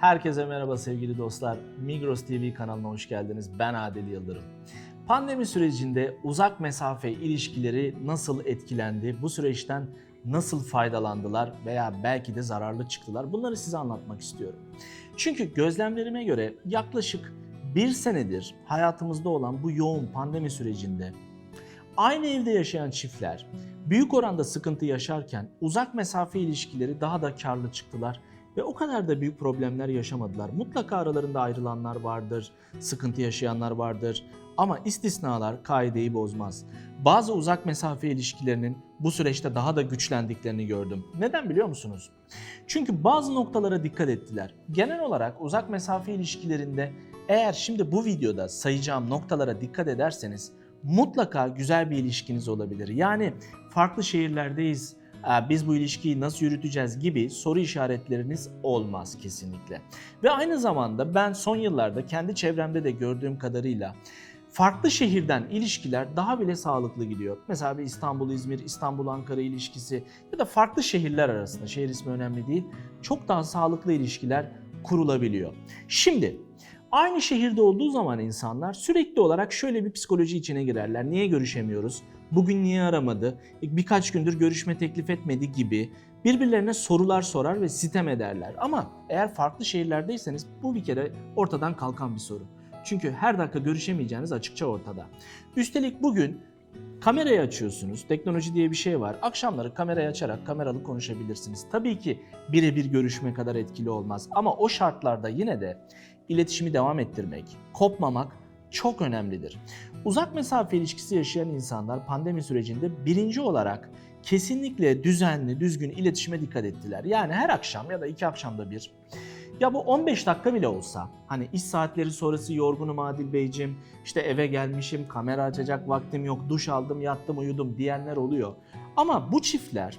Herkese merhaba sevgili dostlar. Migros TV kanalına hoş geldiniz. Ben Adil Yıldırım. Pandemi sürecinde uzak mesafe ilişkileri nasıl etkilendi? Bu süreçten nasıl faydalandılar veya belki de zararlı çıktılar? Bunları size anlatmak istiyorum. Çünkü gözlemlerime göre yaklaşık bir senedir hayatımızda olan bu yoğun pandemi sürecinde aynı evde yaşayan çiftler büyük oranda sıkıntı yaşarken uzak mesafe ilişkileri daha da karlı çıktılar ve o kadar da büyük problemler yaşamadılar. Mutlaka aralarında ayrılanlar vardır, sıkıntı yaşayanlar vardır ama istisnalar kaideyi bozmaz. Bazı uzak mesafe ilişkilerinin bu süreçte daha da güçlendiklerini gördüm. Neden biliyor musunuz? Çünkü bazı noktalara dikkat ettiler. Genel olarak uzak mesafe ilişkilerinde eğer şimdi bu videoda sayacağım noktalara dikkat ederseniz mutlaka güzel bir ilişkiniz olabilir. Yani farklı şehirlerdeyiz, "Aa, biz bu ilişkiyi nasıl yürüteceğiz gibi soru işaretleriniz olmaz kesinlikle. Ve aynı zamanda ben son yıllarda kendi çevremde de gördüğüm kadarıyla farklı şehirden ilişkiler daha bile sağlıklı gidiyor. Mesela bir İstanbul-İzmir, İstanbul-Ankara ilişkisi ya da farklı şehirler arasında, şehir ismi önemli değil, çok daha sağlıklı ilişkiler kurulabiliyor. Şimdi Aynı şehirde olduğu zaman insanlar sürekli olarak şöyle bir psikoloji içine girerler. Niye görüşemiyoruz? Bugün niye aramadı? Birkaç gündür görüşme teklif etmedi gibi birbirlerine sorular sorar ve sitem ederler. Ama eğer farklı şehirlerdeyseniz bu bir kere ortadan kalkan bir soru. Çünkü her dakika görüşemeyeceğiniz açıkça ortada. Üstelik bugün kamerayı açıyorsunuz. Teknoloji diye bir şey var. Akşamları kamerayı açarak kameralı konuşabilirsiniz. Tabii ki birebir görüşme kadar etkili olmaz ama o şartlarda yine de iletişimi devam ettirmek, kopmamak çok önemlidir. Uzak mesafe ilişkisi yaşayan insanlar pandemi sürecinde birinci olarak kesinlikle düzenli, düzgün iletişime dikkat ettiler. Yani her akşam ya da iki akşamda bir ya bu 15 dakika bile olsa hani iş saatleri sonrası yorgunum Adil Beyciğim işte eve gelmişim kamera açacak vaktim yok duş aldım yattım uyudum diyenler oluyor. Ama bu çiftler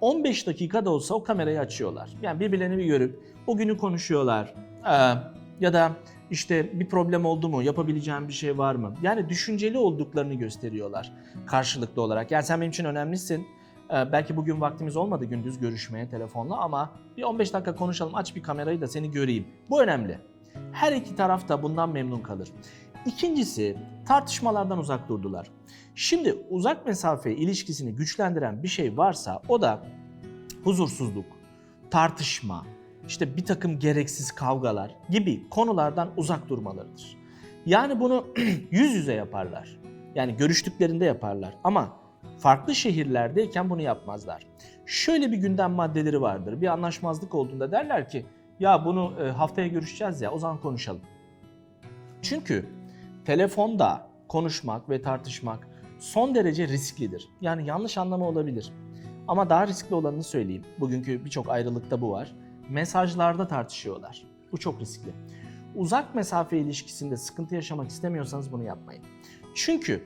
15 dakika da olsa o kamerayı açıyorlar. Yani birbirlerini bir görüp o günü konuşuyorlar. Ee, ya da işte bir problem oldu mu, yapabileceğim bir şey var mı? Yani düşünceli olduklarını gösteriyorlar karşılıklı olarak. Yani sen benim için önemlisin. Ee, belki bugün vaktimiz olmadı gündüz görüşmeye telefonla ama bir 15 dakika konuşalım, aç bir kamerayı da seni göreyim. Bu önemli. Her iki taraf da bundan memnun kalır. İkincisi tartışmalardan uzak durdular. Şimdi uzak mesafe ilişkisini güçlendiren bir şey varsa o da huzursuzluk, tartışma, işte bir takım gereksiz kavgalar gibi konulardan uzak durmalarıdır. Yani bunu yüz yüze yaparlar. Yani görüştüklerinde yaparlar ama farklı şehirlerdeyken bunu yapmazlar. Şöyle bir gündem maddeleri vardır. Bir anlaşmazlık olduğunda derler ki ya bunu e, haftaya görüşeceğiz ya o zaman konuşalım. Çünkü telefonda konuşmak ve tartışmak son derece risklidir. Yani yanlış anlama olabilir. Ama daha riskli olanını söyleyeyim. Bugünkü birçok ayrılıkta bu var mesajlarda tartışıyorlar. Bu çok riskli. Uzak mesafe ilişkisinde sıkıntı yaşamak istemiyorsanız bunu yapmayın. Çünkü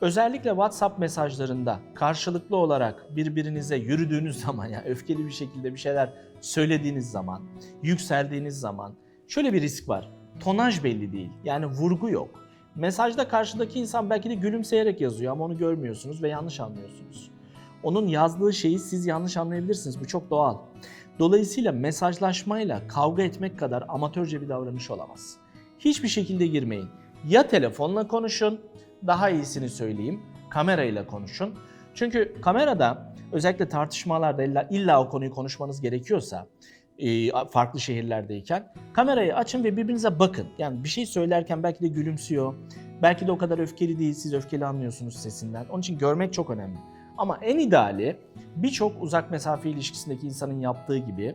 özellikle WhatsApp mesajlarında karşılıklı olarak birbirinize yürüdüğünüz zaman yani öfkeli bir şekilde bir şeyler söylediğiniz zaman, yükseldiğiniz zaman şöyle bir risk var. Tonaj belli değil. Yani vurgu yok. Mesajda karşıdaki insan belki de gülümseyerek yazıyor ama onu görmüyorsunuz ve yanlış anlıyorsunuz. Onun yazdığı şeyi siz yanlış anlayabilirsiniz. Bu çok doğal. Dolayısıyla mesajlaşmayla kavga etmek kadar amatörce bir davranış olamaz. Hiçbir şekilde girmeyin. Ya telefonla konuşun, daha iyisini söyleyeyim, kamerayla konuşun. Çünkü kamerada özellikle tartışmalarda illa, illa o konuyu konuşmanız gerekiyorsa e, farklı şehirlerdeyken kamerayı açın ve birbirinize bakın. Yani bir şey söylerken belki de gülümsüyor. Belki de o kadar öfkeli değil, siz öfkeli anlıyorsunuz sesinden. Onun için görmek çok önemli. Ama en ideali birçok uzak mesafe ilişkisindeki insanın yaptığı gibi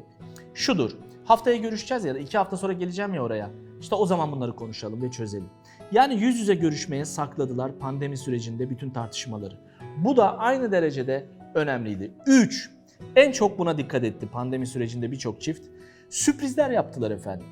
şudur. Haftaya görüşeceğiz ya da iki hafta sonra geleceğim ya oraya. İşte o zaman bunları konuşalım ve çözelim. Yani yüz yüze görüşmeye sakladılar pandemi sürecinde bütün tartışmaları. Bu da aynı derecede önemliydi. 3. En çok buna dikkat etti pandemi sürecinde birçok çift. Sürprizler yaptılar efendim.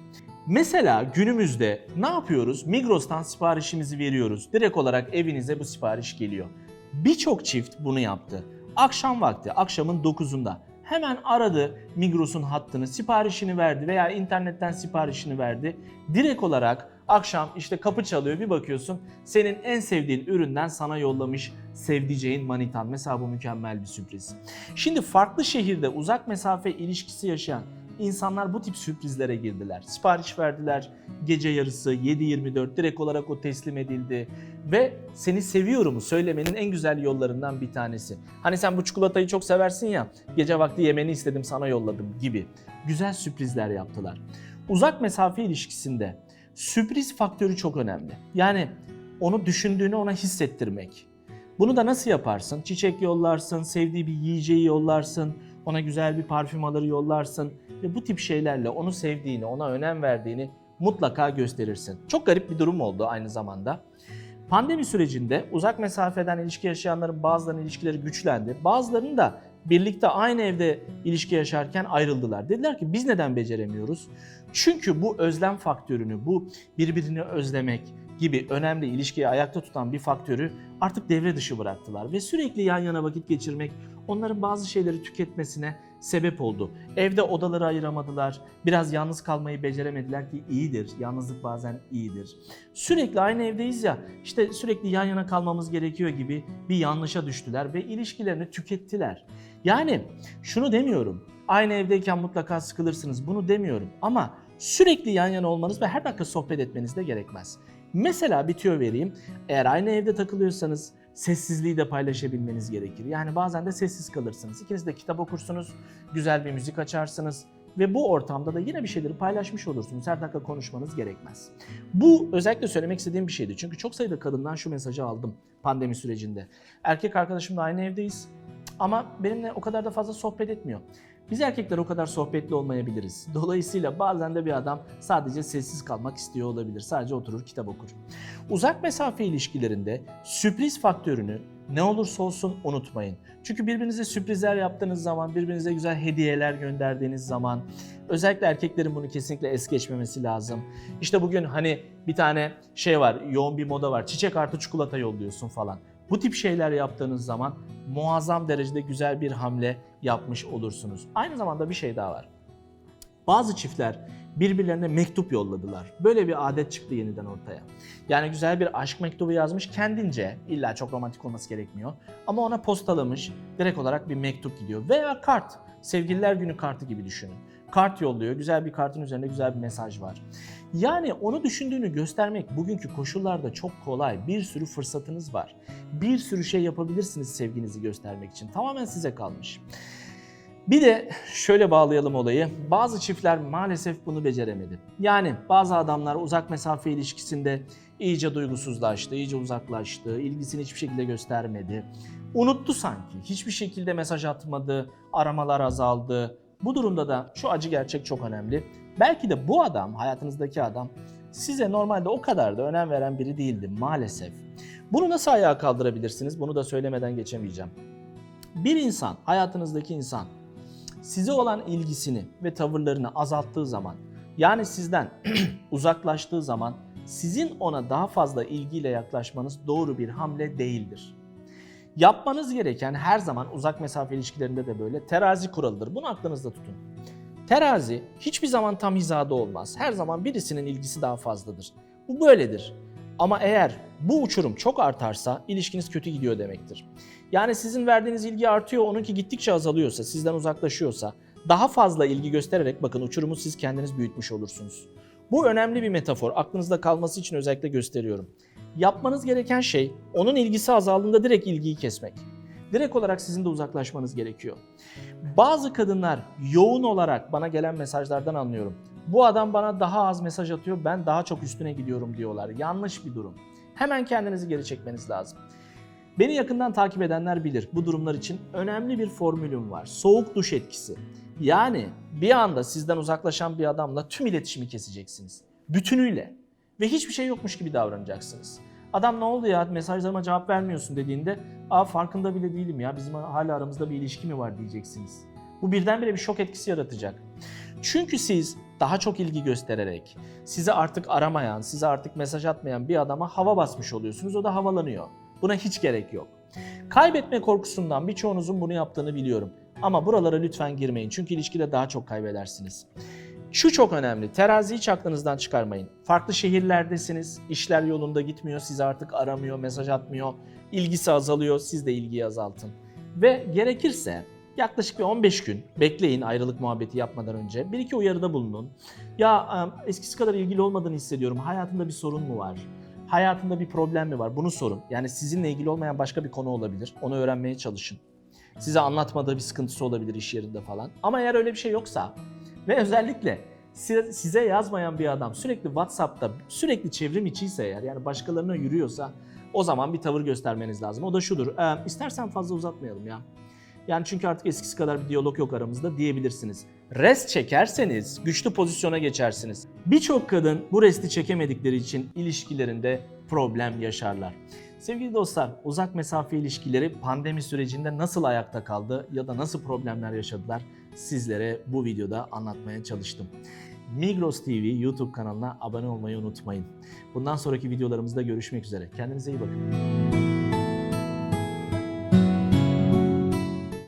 Mesela günümüzde ne yapıyoruz? Migros'tan siparişimizi veriyoruz. Direkt olarak evinize bu sipariş geliyor. Birçok çift bunu yaptı. Akşam vakti, akşamın 9'unda hemen aradı Migros'un hattını, siparişini verdi veya internetten siparişini verdi. Direkt olarak akşam işte kapı çalıyor bir bakıyorsun senin en sevdiğin üründen sana yollamış sevdiceğin manitan. Mesela bu mükemmel bir sürpriz. Şimdi farklı şehirde uzak mesafe ilişkisi yaşayan insanlar bu tip sürprizlere girdiler. Sipariş verdiler, gece yarısı 7-24 direkt olarak o teslim edildi. Ve seni seviyorumu söylemenin en güzel yollarından bir tanesi. Hani sen bu çikolatayı çok seversin ya, gece vakti yemeni istedim sana yolladım gibi. Güzel sürprizler yaptılar. Uzak mesafe ilişkisinde sürpriz faktörü çok önemli. Yani onu düşündüğünü ona hissettirmek. Bunu da nasıl yaparsın? Çiçek yollarsın, sevdiği bir yiyeceği yollarsın, ona güzel bir parfüm alır yollarsın ve bu tip şeylerle onu sevdiğini, ona önem verdiğini mutlaka gösterirsin. Çok garip bir durum oldu aynı zamanda. Pandemi sürecinde uzak mesafeden ilişki yaşayanların bazılarının ilişkileri güçlendi. Bazılarının da birlikte aynı evde ilişki yaşarken ayrıldılar. Dediler ki biz neden beceremiyoruz? Çünkü bu özlem faktörünü, bu birbirini özlemek gibi önemli ilişkiyi ayakta tutan bir faktörü artık devre dışı bıraktılar. Ve sürekli yan yana vakit geçirmek onların bazı şeyleri tüketmesine sebep oldu. Evde odaları ayıramadılar, biraz yalnız kalmayı beceremediler ki iyidir. Yalnızlık bazen iyidir. Sürekli aynı evdeyiz ya, işte sürekli yan yana kalmamız gerekiyor gibi bir yanlışa düştüler ve ilişkilerini tükettiler. Yani şunu demiyorum, aynı evdeyken mutlaka sıkılırsınız bunu demiyorum ama sürekli yan yana olmanız ve her dakika sohbet etmeniz de gerekmez. Mesela bir tüyo vereyim. Eğer aynı evde takılıyorsanız sessizliği de paylaşabilmeniz gerekir. Yani bazen de sessiz kalırsınız. İkiniz de kitap okursunuz, güzel bir müzik açarsınız ve bu ortamda da yine bir şeyleri paylaşmış olursunuz. Her dakika konuşmanız gerekmez. Bu özellikle söylemek istediğim bir şeydi. Çünkü çok sayıda kadından şu mesajı aldım pandemi sürecinde. Erkek arkadaşımla aynı evdeyiz ama benimle o kadar da fazla sohbet etmiyor. Biz erkekler o kadar sohbetli olmayabiliriz. Dolayısıyla bazen de bir adam sadece sessiz kalmak istiyor olabilir. Sadece oturur kitap okur. Uzak mesafe ilişkilerinde sürpriz faktörünü ne olursa olsun unutmayın. Çünkü birbirinize sürprizler yaptığınız zaman, birbirinize güzel hediyeler gönderdiğiniz zaman özellikle erkeklerin bunu kesinlikle es geçmemesi lazım. İşte bugün hani bir tane şey var, yoğun bir moda var. Çiçek artı çikolata yolluyorsun falan. Bu tip şeyler yaptığınız zaman muazzam derecede güzel bir hamle yapmış olursunuz. Aynı zamanda bir şey daha var. Bazı çiftler birbirlerine mektup yolladılar. Böyle bir adet çıktı yeniden ortaya. Yani güzel bir aşk mektubu yazmış kendince, illa çok romantik olması gerekmiyor. Ama ona postalamış, direkt olarak bir mektup gidiyor. Veya kart, sevgililer günü kartı gibi düşünün. Kart yolluyor, güzel bir kartın üzerinde güzel bir mesaj var. Yani onu düşündüğünü göstermek bugünkü koşullarda çok kolay. Bir sürü fırsatınız var. Bir sürü şey yapabilirsiniz sevginizi göstermek için. Tamamen size kalmış. Bir de şöyle bağlayalım olayı. Bazı çiftler maalesef bunu beceremedi. Yani bazı adamlar uzak mesafe ilişkisinde iyice duygusuzlaştı, iyice uzaklaştı, ilgisini hiçbir şekilde göstermedi. Unuttu sanki. Hiçbir şekilde mesaj atmadı, aramalar azaldı. Bu durumda da şu acı gerçek çok önemli. Belki de bu adam, hayatınızdaki adam size normalde o kadar da önem veren biri değildi maalesef. Bunu nasıl ayağa kaldırabilirsiniz? Bunu da söylemeden geçemeyeceğim. Bir insan, hayatınızdaki insan size olan ilgisini ve tavırlarını azalttığı zaman, yani sizden uzaklaştığı zaman sizin ona daha fazla ilgiyle yaklaşmanız doğru bir hamle değildir. Yapmanız gereken her zaman uzak mesafe ilişkilerinde de böyle terazi kuralıdır. Bunu aklınızda tutun. Terazi hiçbir zaman tam hizada olmaz. Her zaman birisinin ilgisi daha fazladır. Bu böyledir. Ama eğer bu uçurum çok artarsa ilişkiniz kötü gidiyor demektir. Yani sizin verdiğiniz ilgi artıyor, onunki gittikçe azalıyorsa, sizden uzaklaşıyorsa daha fazla ilgi göstererek bakın uçurumu siz kendiniz büyütmüş olursunuz. Bu önemli bir metafor. Aklınızda kalması için özellikle gösteriyorum. Yapmanız gereken şey onun ilgisi azaldığında direkt ilgiyi kesmek. Direkt olarak sizin de uzaklaşmanız gerekiyor. Bazı kadınlar yoğun olarak bana gelen mesajlardan anlıyorum. Bu adam bana daha az mesaj atıyor, ben daha çok üstüne gidiyorum diyorlar. Yanlış bir durum. Hemen kendinizi geri çekmeniz lazım. Beni yakından takip edenler bilir. Bu durumlar için önemli bir formülüm var. Soğuk duş etkisi. Yani bir anda sizden uzaklaşan bir adamla tüm iletişimi keseceksiniz. Bütünüyle. Ve hiçbir şey yokmuş gibi davranacaksınız. Adam ne oldu ya mesajlarıma cevap vermiyorsun dediğinde aa farkında bile değilim ya bizim hala aramızda bir ilişki mi var diyeceksiniz. Bu birdenbire bir şok etkisi yaratacak. Çünkü siz daha çok ilgi göstererek sizi artık aramayan, size artık mesaj atmayan bir adama hava basmış oluyorsunuz. O da havalanıyor. Buna hiç gerek yok. Kaybetme korkusundan birçoğunuzun bunu yaptığını biliyorum. Ama buralara lütfen girmeyin çünkü ilişkide daha çok kaybedersiniz. Şu çok önemli, teraziyi hiç çıkarmayın. Farklı şehirlerdesiniz, işler yolunda gitmiyor, sizi artık aramıyor, mesaj atmıyor, ilgisi azalıyor, siz de ilgiyi azaltın. Ve gerekirse yaklaşık bir 15 gün bekleyin ayrılık muhabbeti yapmadan önce. Bir iki uyarıda bulunun. Ya eskisi kadar ilgili olmadığını hissediyorum. Hayatında bir sorun mu var? Hayatında bir problem mi var? Bunu sorun. Yani sizinle ilgili olmayan başka bir konu olabilir. Onu öğrenmeye çalışın. Size anlatmadığı bir sıkıntısı olabilir iş yerinde falan. Ama eğer öyle bir şey yoksa ve özellikle size, yazmayan bir adam sürekli WhatsApp'ta sürekli çevrim içiyse eğer yani başkalarına yürüyorsa o zaman bir tavır göstermeniz lazım. O da şudur. E, istersen fazla uzatmayalım ya. Yani çünkü artık eskisi kadar bir diyalog yok aramızda diyebilirsiniz. Rest çekerseniz güçlü pozisyona geçersiniz. Birçok kadın bu resti çekemedikleri için ilişkilerinde problem yaşarlar. Sevgili dostlar, uzak mesafe ilişkileri pandemi sürecinde nasıl ayakta kaldı ya da nasıl problemler yaşadılar sizlere bu videoda anlatmaya çalıştım. Migros TV YouTube kanalına abone olmayı unutmayın. Bundan sonraki videolarımızda görüşmek üzere. Kendinize iyi bakın.